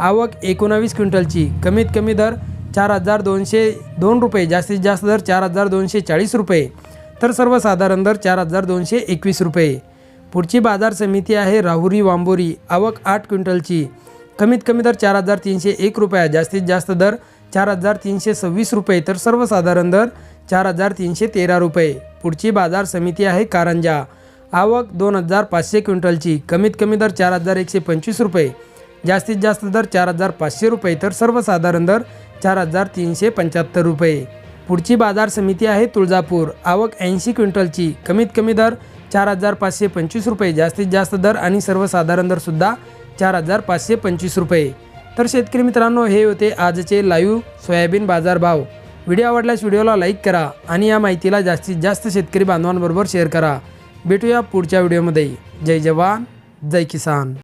आवक एकोणावीस क्विंटलची. कमीत कमी दर चार हजार दोनशे दोन रुपये. जास्तीत जास्त दर चार हजार दोनशे चाळीस रुपये. तर सर्वसाधारण दर चार हजार दोनशे एकवीस रुपये. पुढची बाजार समिती आहे राहुरी वांबोरी. आवक आठ क्विंटलची. कमीत कमी दर चार हजार तीनशे एक रुपया. जास्तीत जास्त दर चार हजार तीनशे सव्वीस रुपये. तर सर्वसाधारण दर चार हजार तीनशे तेरा रुपये. पुढची बाजार समिती आहे कारंजा. आवक दोन हजार पाचशे क्विंटलची. कमीत कमी दर चार हजार एकशे पंचवीस रुपये. जास्तीत जास्त दर चार हजार पाचशे रुपये तर सर्वसाधारण दर चार हजार तीनशे पंच्याहत्तर रुपये. पुढची बाजार समिती आहे तुळजापूर. आवक ऐंशी क्विंटलची. कमीत कमी दर चार हजार पाचशे पंचवीस रुपये. जास्तीत जास्त दर आणि सर्वसाधारण दरसुद्धा चार हजार पाचशे पंचवीस रुपये. तर शेतकरी मित्रांनो हे होते आजचे लाईव्ह सोयाबीन बाजारभाव व्हिडिओ आवडल्यास व्हिडिओला लाईक करा आणि या माहितीला जास्तीत जास्त शेतकरी बांधवांबरोबर शेअर करा. भेटूया पुढच्या व्हिडिओमध्ये. जय जवान जय किसान.